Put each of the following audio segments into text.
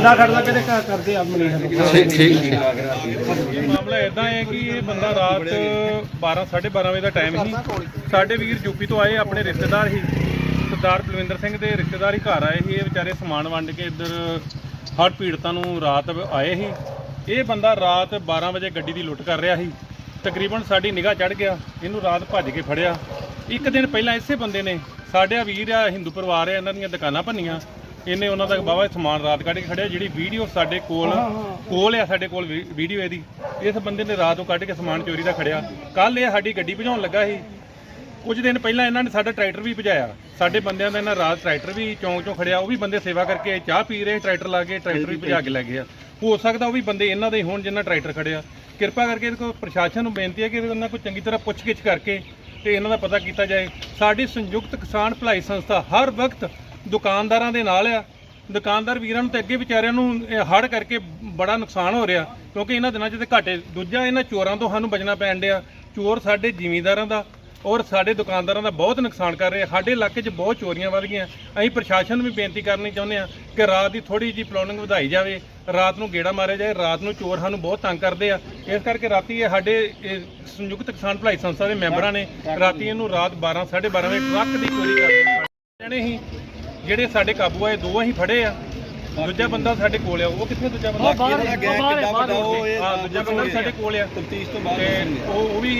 ਬੰਦਾ ਖੜਦਾ ਕਿਤੇ ਘਰ ਕਰਦੇ ਆ ਮਨੀਸ਼ ਨੂੰ ਠੀਕ ਠੀਕ ਇਹ ਮਾਮਲਾ ਇਦਾਂ ਹੈ ਕਿ ਇਹ ਬੰਦਾ ਰਾਤ 12 12:30 ਵਜੇ ਦਾ ਟਾਈਮ ਸੀ। ਸਾਡੇ ਵੀਰ ਯੂਪੀ ਤੋਂ ਆਏ ਆਪਣੇ ਰਿਸ਼ਤੇਦਾਰ ਸੀ ਸਰਦਾਰ ਬਲਵਿੰਦਰ ਸਿੰਘ ਦੇ ਰਿਸ਼ਤੇਦਾਰ ਹੀ ਘਰ ਆਏ ਸੀ। ਇਹ ਵਿਚਾਰੇ ਸਮਾਨ ਵੰਡ ਕੇ ਇੱਧਰ ਹੜ੍ਹ ਪੀੜਤਾਂ ਨੂੰ ਰਾਤ ਆਏ ਸੀ। ਇਹ ਬੰਦਾ ਰਾਤ 12 ਵਜੇ ਗੱਡੀ ਦੀ ਲੁੱਟ ਕਰ ਰਿਹਾ ਸੀ। ਤਕਰੀਬਨ ਸਾਡੀ ਨਿਗਾਹ ਚੜ ਗਿਆ। ਇਹਨੂੰ ਰਾਤ ਭੱਜ ਕੇ ਫੜਿਆ। ਇੱਕ ਦਿਨ ਪਹਿਲਾਂ ਇਸੇ ਬੰਦੇ ਨੇ ਸਾਡੇ ਆ ਵੀਰ ਆ ਹਿੰਦੂ ਪਰਿਵਾਰ ਆ ਇਹਨਾਂ ਦੀਆਂ ਦੁਕਾਨਾਂ ਭੰਨੀਆਂ। ਇਹਨੇ ਉਹਨਾਂ ਦਾ ਬਾਵਾ ਸਮਾਨ ਰਾਤ ਕੱਢ ਕੇ ਖੜਿਆ ਜਿਹੜੀ ਵੀਡੀਓ ਸਾਡੇ ਕੋਲ ਕੋਲ ਆ ਸਾਡੇ ਕੋਲ ਵੀਡੀਓ ਇਹਦੀ। ਇਸ ਬੰਦੇ ਨੇ ਰਾਤ ਨੂੰ ਕੱਢ ਕੇ ਸਮਾਨ ਚੋਰੀ ਦਾ ਖੜਿਆ। ਕੱਲ ਇਹ ਸਾਡੀ ਗੱਡੀ ਭਜਾਉਣ ਲੱਗਾ ਸੀ। ਕੁਝ ਦਿਨ ਪਹਿਲਾਂ ਇਹਨਾਂ ਨੇ ਸਾਡਾ ਟਰੈਕਟਰ ਵੀ ਭਜਾਇਆ। ਸਾਡੇ ਬੰਦਿਆਂ ਦਾ ਇਹਨਾਂ ਰਾਤ ਟਰੈਕਟਰ ਵੀ ਚੌਂਕ ਚੋਂ ਖੜਿਆ। ਉਹ ਵੀ ਬੰਦੇ ਸੇਵਾ ਕਰਕੇ ਚਾਹ ਪੀ ਰਹੇ ਟਰੈਕਟਰ ਲਾ ਕੇ ਟਰੈਕਟਰ ਵੀ ਭਜਾ ਕੇ ਲੈ ਗਏ ਆ। ਹੋ ਸਕਦਾ ਉਹ ਵੀ ਬੰਦੇ ਇਹਨਾਂ ਦੇ ਹੋਣ ਜਿਨ੍ਹਾਂ ਟਰੈਕਟਰ ਖੜਿਆ। ਕਿਰਪਾ ਕਰਕੇ ਇਹਦੇ ਕੋਲ ਪ੍ਰਸ਼ਾਸਨ ਨੂੰ ਬੇਨਤੀ ਹੈ ਕਿ ਇਹਨਾਂ ਕੋਈ ਚੰਗੀ ਤਰ੍ਹਾਂ ਪੁੱਛਗਿੱਛ ਕਰਕੇ ਤੇ ਇਹਨਾਂ ਦਾ ਪਤਾ ਕੀਤਾ ਜਾਏ। ਸਾਡੀ ਸੰਯੁਕਤ ਕਿਸਾਨ ਭਲਾਈ ਸੰਸਥਾ ਹਰ ਵਕਤ ਦੁਕਾਨਦਾਰਾਂ ਦੇ ਨਾਲ ਆ। ਦੁਕਾਨਦਾਰ ਵੀਰਾਂ ਨੂੰ ਤੇ ਅੱਗੇ ਵਿਚਾਰਿਆਂ ਨੂੰ ਹੜ ਕਰਕੇ ਬੜਾ ਨੁਕਸਾਨ ਹੋ ਰਿਹਾ, ਕਿਉਂਕਿ ਇਹਨਾਂ ਦਿਨਾਂ 'ਚ ਤੇ ਘਾਟੇ, ਦੂਜਾ ਇਹਨਾਂ ਚੋਰਾਂ ਤੋਂ ਸਾਨੂੰ ਬਚਣਾ ਪੈਣ ਡਿਆ। ਚੋਰ ਸਾਡੇ ਜ਼ਿਮੀਂਦਾਰਾਂ ਦਾ ਔਰ ਸਾਡੇ ਦੁਕਾਨਦਾਰਾਂ ਦਾ ਬਹੁਤ ਨੁਕਸਾਨ ਕਰ ਰਹੇ ਸਾਡੇ ਇਲਾਕੇ 'ਚ ਬਹੁਤ ਚੋਰੀਆਂ ਵੱਧ ਗਈਆਂ। ਅਸੀਂ ਪ੍ਰਸ਼ਾਸਨ ਨੂੰ ਵੀ ਬੇਨਤੀ ਕਰਨੀ ਚਾਹੁੰਦੇ ਆ ਕਿ ਰਾਤ ਦੀ ਥੋੜੀ ਜੀ ਪਲੈਨਿੰਗ ਵਧਾਈ ਜਾਵੇ। ਰਾਤ ਨੂੰ ਗੇੜਾ ਮਾਰਿਆ ਜਾਏ। ਰਾਤ ਨੂੰ ਚੋਰ ਸਾਨੂੰ ਬਹੁਤ ਤੰਗ ਕਰਦੇ ਆ। ਇਸ ਕਰਕੇ ਰਾਤੀ ਇਹ ਸਾਡੇ ਸੰਯੁਕਤ ਕਿਸਾਨ ਭਲਾਈ ਸੰਸਥਾ ਦੇ ਮੈਂਬਰਾਂ ਨੇ ਰਾਤੀ ਇਹਨੂੰ ਰਾਤ 12 12:30 ਵਜੇ ਟਰੱਕ ਦੀ ਚੋਰੀ ਕਰਦੇ ਜਣੇ ਹੀ ਜਿਹੜੇ ਸਾਡੇ ਕਾਬੂ ਆਏ ਦੋ ਅਸੀਂ ਫੜੇ ਆ। ਦੂਜਾ ਬੰਦਾ ਸਾਡੇ ਕੋਲ ਆ ਉਹ ਕਿੱਥੇ ਦੂਜਾ ਬੰਦਾ? ਬਾਹਰ ਹੈ, ਬਾਹਰ ਹੈ, ਦੂਜਾ ਬੰਦਾ ਸਾਡੇ ਕੋਲ ਆ। ਤਫਤੀਸ਼ ਤੋਂ ਬਾਅਦ ਉਹ ਉਹ ਵੀ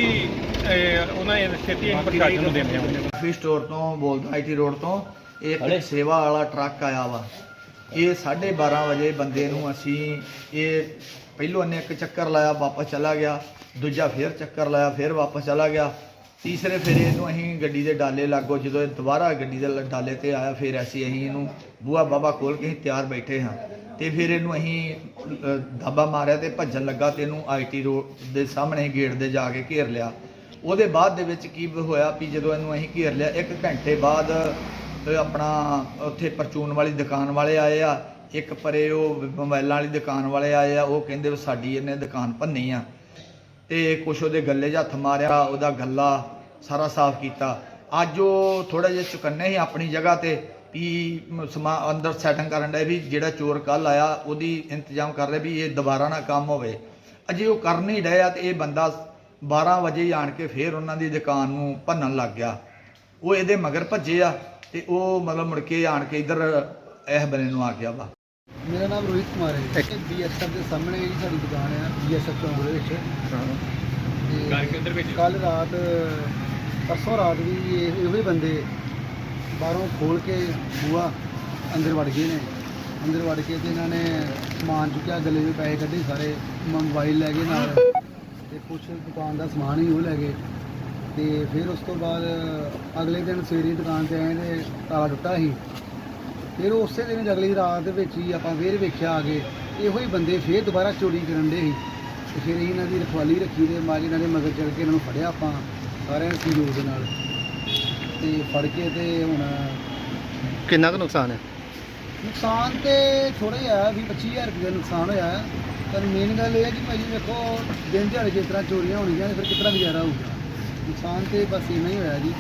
ਇਹ, ਉਹਨਾਂ ਨੇ ਛੇਤੀ ਪ੍ਰਸ਼ਾਸਨ ਨੂੰ ਦਿੰਦੇ ਆ। ਕਾਫੀ ਸਟੋਰ ਤੋਂ ਬੋਲਦਾ ਆਈਟੀ ਰੋਡ ਤੋਂ ਇੱਕ ਸੇਵਾ ਵਾਲਾ ਟਰੱਕ ਆਇਆ ਵਾ। ਇਹ 12:30 ਵਜੇ ਬੰਦੇ ਨੂੰ ਅਸੀਂ ਇਹ ਪਹਿਲੋਂ ਨੇ ਇੱਕ ਚੱਕਰ ਲਾਇਆ ਵਾਪਸ ਚਲਾ ਗਿਆ। ਦੂਜਾ ਫੇਰ ਚੱਕਰ ਲਾਇਆ ਫੇਰ ਵਾਪਸ ਚਲਾ ਗਿਆ। ਤੀਸਰੇ ਫੇਰੇ ਇਹਨੂੰ ਅਸੀਂ ਗੱਡੀ ਦੇ ਡਾਲੇ ਲਾਗੋ ਜਦੋਂ ਇਹ ਦੁਬਾਰਾ ਗੱਡੀ ਦੇ ਲ- ਡਾਲੇ ਤੇ ਆਇਆ ਫਿਰ ਅਸੀਂ ਅਸੀਂ ਇਹਨੂੰ ਬੂਆ ਬਾਬਾ ਖੋਲ ਕੇ ਅਸੀਂ ਤਿਆਰ ਬੈਠੇ ਹਾਂ। ਤੇ ਫਿਰ ਇਹਨੂੰ ਅਸੀਂ ਅ, ਮਾਰਿਆ ਤੇ ਭੱਜਣ ਲੱਗਾ ਤੇ ਇਹਨੂੰ ਆਈਟੀ ਰੋਡ ਦੇ ਸਾਹਮਣੇ ਗੇਟ ਦੇ ਜਾ ਕੇ ਘੇਰ ਲਿਆ। ਉਹਦੇ ਬਾਅਦ ਦੇ ਵਿੱਚ ਕੀ ਹੋਇਆ ਵੀ ਜਦੋਂ ਇਹਨੂੰ ਅਸੀਂ ਘੇਰ ਲਿਆ ਇੱਕ ਘੰਟੇ ਬਾਅਦ ਆਪਣਾ ਉੱਥੇ ਪਰਚੂਨ ਵਾਲੀ ਦੁਕਾਨ ਵਾਲੇ ਆਏ ਆ। ਇੱਕ ਪਰੇ ਉਹ ਮੋਬਾਈਲਾਂ ਵਾਲੀ ਦੁਕਾਨ ਵਾਲੇ ਆਏ ਆ ਉਹ ਕਹਿੰਦੇ ਵੀ ਸਾਡੀ ਇਹਨੇ ਦੁਕਾਨ ਭੰਨੀ ਆ। ਤੇ ਕੁਛ ਉਹਦੇ ਗੱਲੇ 'ਚ ਹੱਥ ਮਾਰਿਆ, ਉਹਦਾ ਗੱਲਾ ਸਾਰਾ ਸਾਫ਼ ਕੀਤਾ। ਅੱਜ ਉਹ ਥੋੜਾ ਜਿਹਾ ਚੁਕੰਨੇ ਹੀ ਆਪਣੀ ਜਗ੍ਹਾ ਤੇ ਵੀ ਸਮਾ ਅੰਦਰ ਸੈਟਿੰਗ ਕਰਨ ਡਏ ਵੀ ਜਿਹੜਾ ਚੋਰ ਕੱਲ ਆਇਆ, ਉਹਦੀ ਇੰਤਜ਼ਾਮ ਕਰ ਰਿਹਾ ਵੀ ਇਹ ਦੁਬਾਰਾ ਨਾ ਕੰਮ ਹੋਵੇ। ਅਜੇ ਉਹ ਕਰ ਨਹੀਂ ਡਿਆ ਤੇ ਇਹ ਬੰਦਾ 12 ਵਜੇ ਆਣ ਕੇ ਫੇਰ ਉਹਨਾਂ ਦੀ ਦੁਕਾਨ ਨੂੰ ਭੰਨਣ ਲੱਗ ਗਿਆ। ਉਹ ਇਹਦੇ ਮਗਰ ਭੱਜੇ ਆ ਤੇ ਉਹ ਮਤਲਬ ਮੁੜ ਕੇ ਆਣ ਕੇ ਇੱਧਰ ਇਹ ਬਨੇ ਨੂੰ ਆ ਗਿਆ ਵਾ। ਮੇਰਾ ਨਾਮ ਰੋਹਿਤ ਕੁਮਾਰ ਹੈ ਬੀਐਸਐਫ ਦੇ ਸਾਹਮਣੇ ਹੀ ਸਾਡੀ ਦੁਕਾਨ ਹੈ ਬੀਐਸਐਫ ਚੌਂਕ ਦੇ ਵਿੱਚ। ਕੱਲ ਰਾਤ ਪਰਸੋਂ ਰਾਤ ਵੀ ਇਹ- ਇਹੋ ਹੀ ਬੰਦੇ ਬਾਹਰੋਂ ਖੋਲ ਕੇ ਬੂਆ ਅੰਦਰ ਵੜ ਗਏ ਨੇ। ਅੰਦਰ ਵੜ ਕੇ ਤੇ ਇਹਨਾਂ ਨੇ ਸਮਾਨ ਚੁੱਕਿਆ ਗੱਲੇ ਵਿੱਚ ਪੈਸੇ ਕੱਢੇ ਸਾਰੇ ਮੋਬਾਈਲ ਲੈ ਗਏ ਨਾਲ ਤੇ ਕੁਛ ਦੁਕਾਨ ਦਾ ਸਮਾਨ ਹੀ ਉਹ ਲੈ ਗਏ। ਤੇ ਫਿਰ ਉਸ ਤੋਂ ਬਾਅਦ ਅਗਲੇ ਦਿਨ ਸਵੇਰੇ ਦੁਕਾਨ ਤੇ ਆਏ ਤੇ ਤਾਲਾ ਟੁੱਟਾ ਸੀ। ਫਿਰ ਉਸੇ ਦਿਨ ਅਗਲੀ ਰਾਤ ਦੇ ਵਿੱਚ ਹੀ ਆਪਾਂ ਫੇਰ ਵੇਖਿਆ ਆ ਕੇ ਇਹੋ ਹੀ ਬੰਦੇ ਫੇਰ ਦੁਬਾਰਾ ਚੋਰੀ ਕਰਨ ਦੇ ਸੀ। ਤੇ ਫਿਰ ਇਹਨਾਂ ਦੀ ਰਖਵਾਲੀ ਰੱਖੀ ਤੇ ਮਾਜ ਇਹਨਾਂ ਦੇ ਮਗਰ ਚੜ ਕੇ ਇਹਨਾਂ ਨੂੰ ਫੜਿਆ ਆਪਾਂ ਸਾਰਿਆਂ ਨੇ ਸਹਿਯੋਗ ਦੇ ਨਾਲ। ਤੇ ਫੜ ਕੇ ਤੇ ਹੁਣ ਕਿੰਨਾ ਕੁ ਨੁਕਸਾਨ ਹੈ? ਨੁਕਸਾਨ ਤੇ ਥੋੜਾ ਹੀ ਆਇਆ ਵੀ 25000 ਰੁਪਏ ਦਾ ਨੁਕਸਾਨ ਹੋਇਆ। ਪਰ ਮੇਨ ਗੱਲ ਇਹ ਹੈ ਕਿ ਭਾਈ ਵੇਖੋ ਦਿਨ ਦਿਹਾੜੇ ਜਿਸ ਤਰ੍ਹਾਂ ਚੋਰੀਆਂ ਹੋਣਗੀਆਂ ਫਿਰ ਕਿਸ ਤਰ੍ਹਾਂ ਗੁਜ਼ਾਰਾ ਹੋਊਗਾ। ਨੁਕਸਾਨ ਤੇ ਬਸ ਇੰਨਾ ਹੀ ਹੋਇਆ ਜੀ।